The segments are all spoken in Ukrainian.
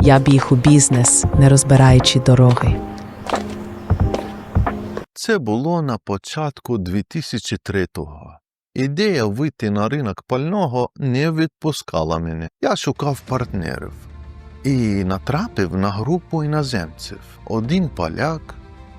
Я біг у бізнес, не розбираючи дороги. Це було на початку 2003-го. Ідея вийти на ринок пального не відпускала мене. Я шукав партнерів і натрапив на групу іноземців: один поляк,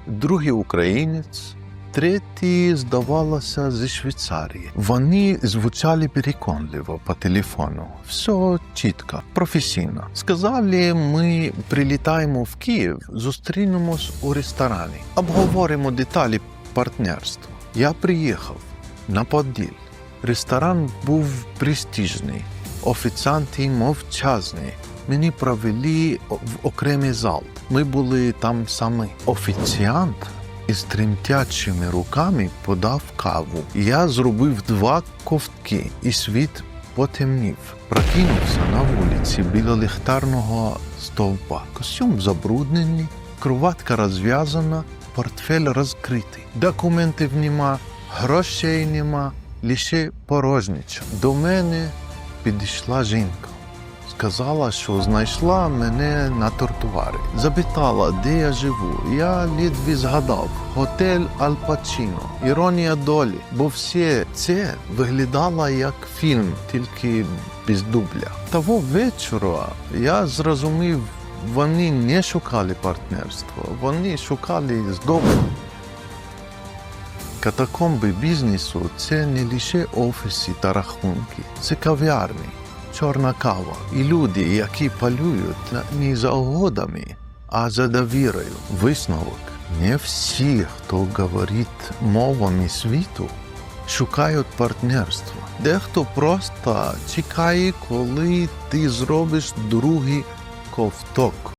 другий українець, третій, здавалося, зі Швейцарії. Вони звучали переконливо по телефону. Все чітко, професійно. Сказали, ми прилітаємо в Київ, зустрінемось у ресторані, обговоримо деталі партнерства. Я приїхав на Поділь. Ресторан був престижний, офіціанти мовчазні. Мені провели в окремий зал. Ми були там самі. Офіціант із тремтячими руками подав каву. Я зробив два ковтки, і світ потемнів. Прокинувся на вулиці біля ліхтарного стовпа. Костюм забруднений, кроватка розв'язана, портфель розкритий. Документів нема, грошей нема, лише порожнича. До мене підійшла жінка. Сказала, що знайшла мене на тротуарі. Запитала, де я живу. Я ледве згадав. Готель Аль Пачино. Іронія долі. Бо все це виглядало як фільм, тільки без дубля. Того вечора я зрозумів, вони не шукали партнерства, вони шукали здобу. Катакомби бізнесу це не лише офіси та рахунки, це кав'ярні, чорна кава і люди, які палюють не за угодами, а за довірою. Висновок не всі, хто говорить мовами світу, шукають партнерства. Дехто просто чекає, коли ти зробиш другий ковток.